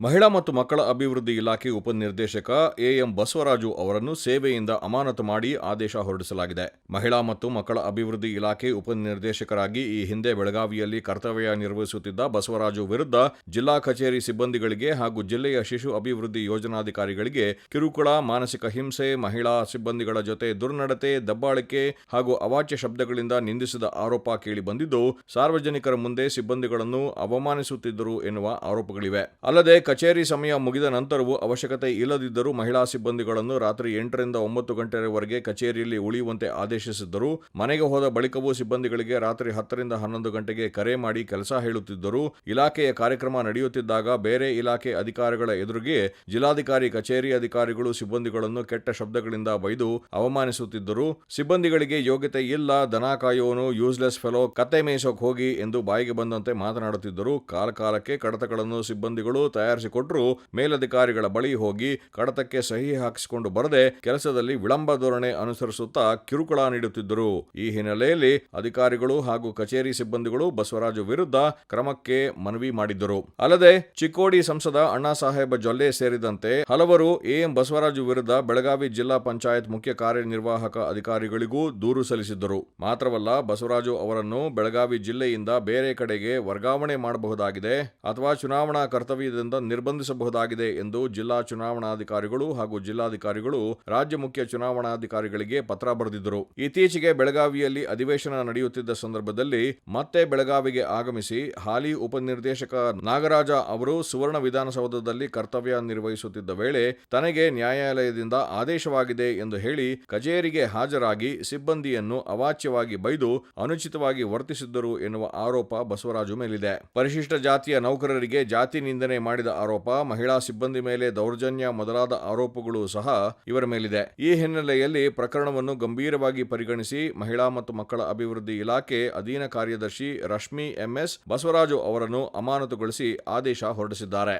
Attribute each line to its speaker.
Speaker 1: ಮಹಿಳಾ ಮತ್ತು ಮಕ್ಕಳ ಅಭಿವೃದ್ಧಿ ಇಲಾಖೆ ಉಪನಿರ್ದೇಶಕ ಎಎಂ ಬಸವರಾಜು ಅವರನ್ನು ಸೇವೆಯಿಂದ ಅಮಾನತು ಮಾಡಿ ಆದೇಶ ಹೊರಡಿಸಲಾಗಿದೆ. ಮಹಿಳಾ ಮತ್ತು ಮಕ್ಕಳ ಅಭಿವೃದ್ಧಿ ಇಲಾಖೆ ಉಪನಿರ್ದೇಶಕರಾಗಿ ಈ ಹಿಂದೆ ಬೆಳಗಾವಿಯಲ್ಲಿ ಕರ್ತವ್ಯ ನಿರ್ವಹಿಸುತ್ತಿದ್ದ ಬಸವರಾಜು ವಿರುದ್ಧ ಜಿಲ್ಲಾ ಕಚೇರಿ ಸಿಬ್ಬಂದಿಗಳಿಗೆ ಹಾಗೂ ಜಿಲ್ಲೆಯ ಶಿಶು ಅಭಿವೃದ್ಧಿ ಯೋಜನಾಧಿಕಾರಿಗಳಿಗೆ ಕಿರುಕುಳ, ಮಾನಸಿಕ ಹಿಂಸೆ, ಮಹಿಳಾ ಸಿಬ್ಬಂದಿಗಳ ಜೊತೆ ದುರ್ನಡತೆ, ದಬ್ಬಾಳಿಕೆ ಹಾಗೂ ಅವಾಚ್ಯ ಶಬ್ದಗಳಿಂದ ನಿಂದಿಸಿದ ಆರೋಪ ಕೇಳಿಬಂದಿದ್ದು ಸಾರ್ವಜನಿಕರ ಮುಂದೆ ಸಿಬ್ಬಂದಿಗಳನ್ನು ಅವಮಾನಿಸುತ್ತಿದ್ದರು ಎನ್ನುವ ಆರೋಪಗಳಿವೆ. ಅಲ್ಲದೆ ಕಚೇರಿ ಸಮಯ ಮುಗಿದ ನಂತರವೂ ಅವಶ್ಯಕತೆ ಇಲ್ಲದಿದ್ದರೂ ಮಹಿಳಾ ಸಿಬ್ಬಂದಿಗಳನ್ನು ರಾತ್ರಿ ಎಂಟರಿಂದ ಒಂಬತ್ತು ಗಂಟೆಯವರೆಗೆ ಕಚೇರಿಯಲ್ಲಿ ಉಳಿಯುವಂತೆ ಆದೇಶಿಸಿದ್ದರು. ಮನೆಗೆ ಹೋದ ಬಳಿಕವೂ ಸಿಬ್ಬಂದಿಗಳಿಗೆ ರಾತ್ರಿ ಹತ್ತರಿಂದ ಹನ್ನೊಂದು ಗಂಟೆಗೆ ಕರೆ ಮಾಡಿ ಕೆಲಸ ಹೇಳುತ್ತಿದ್ದರು. ಇಲಾಖೆಯ ಕಾರ್ಯಕ್ರಮ ನಡೆಯುತ್ತಿದ್ದಾಗ ಬೇರೆ ಇಲಾಖೆ ಅಧಿಕಾರಿಗಳ ಎದುರಿಗೆ ಜಿಲ್ಲಾಧಿಕಾರಿ, ಕಚೇರಿ ಅಧಿಕಾರಿಗಳು ಸಿಬ್ಬಂದಿಗಳನ್ನು ಕೆಟ್ಟ ಶಬ್ದಗಳಿಂದ ಬೈದು ಅವಮಾನಿಸುತ್ತಿದ್ದರು. ಸಿಬ್ಬಂದಿಗಳಿಗೆ ಯೋಗ್ಯತೆ ಇಲ್ಲ, ದನ ಕಾಯುವನು ಯೂಸ್ಲೆಸ್ ಫೆಲೋ, ಕತ್ತೆ ಮೇಯಿಸೋಕ್ ಹೋಗಿ ಎಂದು ಬಾಯಿಗೆ ಬಂದಂತೆ ಮಾತನಾಡುತ್ತಿದ್ದರು. ಕಾಲಕಾಲಕ್ಕೆ ಕಡತಗಳನ್ನು ಸಿಬ್ಬಂದಿಗಳು ತಯಾರಿಸಿಕೊಟ್ಟರು ಮೇಲಧಿಕಾರಿಗಳ ಬಳಿ ಹೋಗಿ ಕಡತಕ್ಕೆ ಸಹಿ ಹಾಕಿಸಿಕೊಂಡು ಬರದೆ ಕೆಲಸದಲ್ಲಿ ವಿಳಂಬ ಧೋರಣೆ ಅನುಸರಿಸುತ್ತಾ ಕಿರುಕುಳ ನೀಡುತ್ತಿದ್ದರು. ಈ ಹಿನ್ನೆಲೆಯಲ್ಲಿ ಅಧಿಕಾರಿಗಳು ಹಾಗೂ ಕಚೇರಿ ಸಿಬ್ಬಂದಿಗಳು ಬಸವರಾಜು ವಿರುದ್ಧ ಕ್ರಮಕ್ಕೆ ಮನವಿ ಮಾಡಿದ್ದರು. ಅಲ್ಲದೆ ಚಿಕ್ಕೋಡಿ ಸಂಸದ ಅಣ್ಣಾ ಸಾಹೇಬ ಜೊಲ್ಲೆ ಸೇರಿದಂತೆ ಹಲವರು ಎಎಂ ಬಸವರಾಜು ವಿರುದ್ಧ ಬೆಳಗಾವಿ ಜಿಲ್ಲಾ ಪಂಚಾಯತ್ ಮುಖ್ಯ ಕಾರ್ಯನಿರ್ವಾಹಕ ಅಧಿಕಾರಿಗಳಿಗೂ ದೂರು ಸಲ್ಲಿಸಿದ್ದರು. ಮಾತ್ರವಲ್ಲ, ಬಸವರಾಜು ಅವರನ್ನು ಬೆಳಗಾವಿ ಜಿಲ್ಲೆಯಿಂದ ಬೇರೆ ಕಡೆಗೆ ವರ್ಗಾವಣೆ ಮಾಡಬಹುದಾಗಿದೆ ಅಥವಾ ಚುನಾವಣಾ ಕರ್ತವ್ಯದಿಂದ ನಿರ್ಬಂಧಿಸಬಹುದಾಗಿದೆ ಎಂದು ಜಿಲ್ಲಾ ಚುನಾವಣಾಧಿಕಾರಿಗಳು ಹಾಗೂ ಜಿಲ್ಲಾಧಿಕಾರಿಗಳು ರಾಜ್ಯ ಮುಖ್ಯ ಚುನಾವಣಾಧಿಕಾರಿಗಳಿಗೆ ಪತ್ರ ಬರೆದಿದ್ದರು. ಇತ್ತೀಚೆಗೆ ಬೆಳಗಾವಿಯಲ್ಲಿ ಅಧಿವೇಶನ ನಡೆಯುತ್ತಿದ್ದ ಸಂದರ್ಭದಲ್ಲಿ ಮತ್ತೆ ಬೆಳಗಾವಿಗೆ ಆಗಮಿಸಿ ಹಾಲಿ ಉಪನಿರ್ದೇಶಕ ನಾಗರಾಜ ಅವರು ಸುವರ್ಣ ವಿಧಾನಸೌಧದಲ್ಲಿ ಕರ್ತವ್ಯ ನಿರ್ವಹಿಸುತ್ತಿದ್ದ ವೇಳೆ ತನಗೆ ನ್ಯಾಯಾಲಯದಿಂದ ಆದೇಶವಾಗಿದೆ ಎಂದು ಹೇಳಿ ಕಚೇರಿಗೆ ಹಾಜರಾಗಿ ಸಿಬ್ಬಂದಿಯನ್ನು ಅವಾಚ್ಯವಾಗಿ ಬೈದು ಅನುಚಿತವಾಗಿ ವರ್ತಿಸಿದ್ದರು ಎನ್ನುವ ಆರೋಪ ಬಸವರಾಜು ಮೇಲಿದೆ. ಪರಿಶಿಷ್ಟ ಜಾತಿಯ ನೌಕರರಿಗೆ ಜಾತಿ ನಿಂದನೆ ಮಾಡಿದ ಆರೋಪ, ಮಹಿಳಾ ಸಿಬ್ಬಂದಿ ಮೇಲೆ ದೌರ್ಜನ್ಯ ಮೊದಲಾದ ಆರೋಪಗಳು ಸಹ ಇವರ ಮೇಲಿದೆ. ಈ ಹಿನ್ನೆಲೆಯಲ್ಲಿ ಪ್ರಕರಣವನ್ನು ಗಂಭೀರವಾಗಿ ಪರಿಗಣಿಸಿ ಮಹಿಳಾ ಮತ್ತು ಮಕ್ಕಳ ಅಭಿವೃದ್ಧಿ ಇಲಾಖೆ ಅಧೀನ ಕಾರ್ಯದರ್ಶಿ ರಶ್ಮಿ ಎಂಎಸ್ ಬಸವರಾಜು ಅವರನ್ನು ಅಮಾನತುಗೊಳಿಸಿ ಆದೇಶ ಹೊರಡಿಸಿದ್ದಾರೆ.